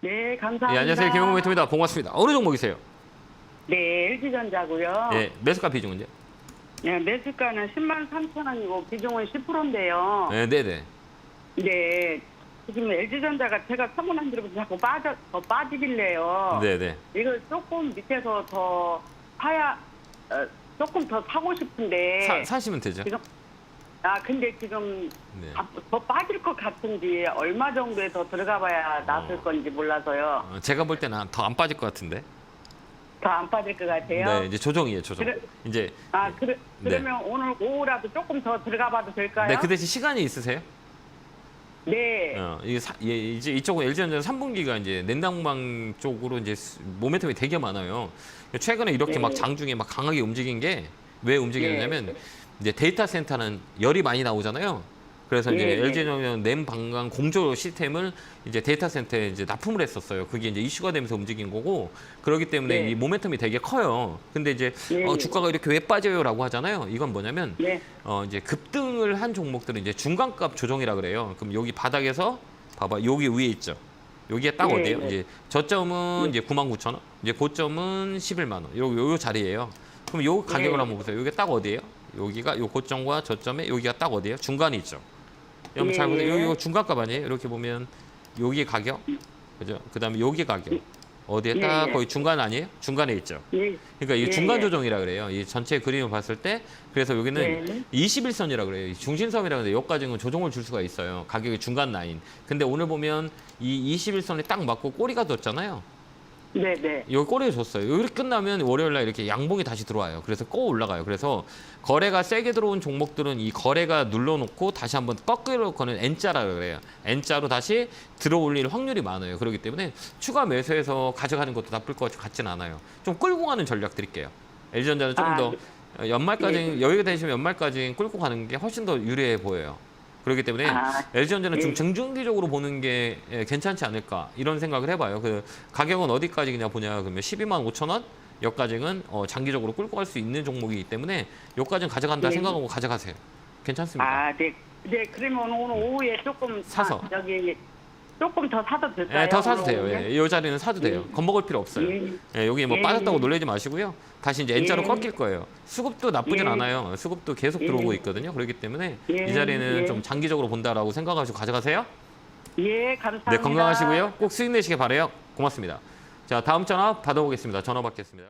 네, 감사합니다. 예, 안녕하세요. 김용모 멘토입니다. 고맙습니다. 어느 종목이세요? 네, LG전자고요. 예, 매수가 비중은요? 네, 매수가는 10만 3천 원이고 비중은 10%인데요. 네, 네, 네. 네. 지금 LG전자가 제가 사고난 뒤로부터 자꾸 빠져, 더 빠지길래요. 네, 네. 이걸 조금 밑에서 더 사야, 어, 조금 더 사고 싶은데. 사, 사시면 되죠. 지금, 아, 근데 지금 네. 아, 더 빠질 것 같은지 얼마 정도에 더 들어가 봐야 낫을 어. 건지 몰라서요. 어, 제가 볼 때는 더 안 빠질 것 같은데. 더 안 빠질 것 같아요. 네, 이제 조정이에요, 조정. 그래- 이제 아, 그래, 네. 그러면 오늘 오후라도 조금 더 들어가 봐도 될까요? 네, 그 대신 시간이 있으세요? 네. 어, 이게 사, 예, 이제 이쪽은 LG전자 3분기가 이제 냉난방 쪽으로 이제 스- 모멘텀이 되게 많아요. 최근에 이렇게 네. 막 장중에 막 강하게 움직인 게 왜 움직이냐면 이제 데이터 센터는 열이 많이 나오잖아요. 그래서 이제 네, 네. LG전자 냉방광 공조 시스템을 이제 데이터 센터에 이제 납품을 했었어요. 그게 이제 이슈가 되면서 움직인 거고 그렇기 때문에 네. 이 모멘텀이 되게 커요. 근데 이제 네, 어, 네. 주가가 이렇게 왜 빠져요라고 하잖아요. 이건 뭐냐면 네. 어 이제 급등을 한 종목들은 이제 중간값 조정이라 그래요. 그럼 여기 바닥에서 봐봐 여기 위에 있죠. 여기에 딱 네, 어디예요? 네. 이제 저점은 네. 이제 99,000원, 이제 고점은 11만 원. 요, 요, 요 자리예요. 그럼 요 가격을 네. 한번 보세요. 여기 딱 어디예요? 여기가 요 고점과 저점에 여기가 딱 어디예요? 중간에 있죠. 여러분 잘 네. 보세요. 요, 요 중간값 아니에요? 이렇게 보면 여기 가격, 그죠? 그다음에 여기 가격 어디에 네, 딱 네. 거의 중간 아니에요? 중간에 있죠. 예. 그러니까 이게 예, 중간 예. 조정이라 그래요. 이 전체 그림을 봤을 때 그래서 여기는 네. 21선이라 그래요. 이 중심선이라 그러는데 여기까지는 조정을 줄 수가 있어요. 가격의 중간 라인. 근데 오늘 보면 이 21선에 딱 맞고 꼬리가 뒀잖아요. 네, 네. 여기 꼬리를 줬어요. 이렇게 끝나면 월요일 날 이렇게 양봉이 다시 들어와요. 그래서 꼬 올라가요. 그래서 거래가 세게 들어온 종목들은 이 거래가 눌러놓고 다시 한번 거꾸로 거는 N자라 그래요. N자로 다시 들어올릴 확률이 많아요. 그렇기 때문에 추가 매수해서 가져가는 것도 나쁠 것 같지는 않아요. 좀 끌고 가는 전략 드릴게요. LG전자는 조금 아, 더 네. 연말까지 여유가 되시면 연말까지 끌고 가는 게 훨씬 더 유리해 보여요. 그렇기 때문에 아, LG전자는 좀 예. 중중기적으로 보는 게 예, 괜찮지 않을까 이런 생각을 해봐요. 그 가격은 어디까지 그냥 보냐 그러면 12만 5천 원 여기까지는 어, 장기적으로 끌고 갈 수 있는 종목이기 때문에 여기까지는 가져간다 예. 생각하고 가져가세요. 괜찮습니다. 아, 네. 네, 그러면 오늘 오후에 조금 사서. 사, 저기 조금 더 사도 될까요? 예, 더 사도 돼요. 오후에? 예, 이 자리는 사도 돼요. 예. 겁먹을 필요 없어요. 예. 예, 여기 뭐 예. 빠졌다고 놀라지 마시고요. 다시 이제 N자로 예. 꺾일 거예요. 수급도 나쁘진 예. 않아요. 수급도 계속 예. 들어오고 있거든요. 그렇기 때문에 예. 이 자리는 예. 좀 장기적으로 본다라고 생각하시고 가져가세요. 예, 감사합니다. 네, 건강하시고요. 꼭 수익 내시길 바래요. 고맙습니다. 자, 다음 전화 받아보겠습니다. 전화 받겠습니다.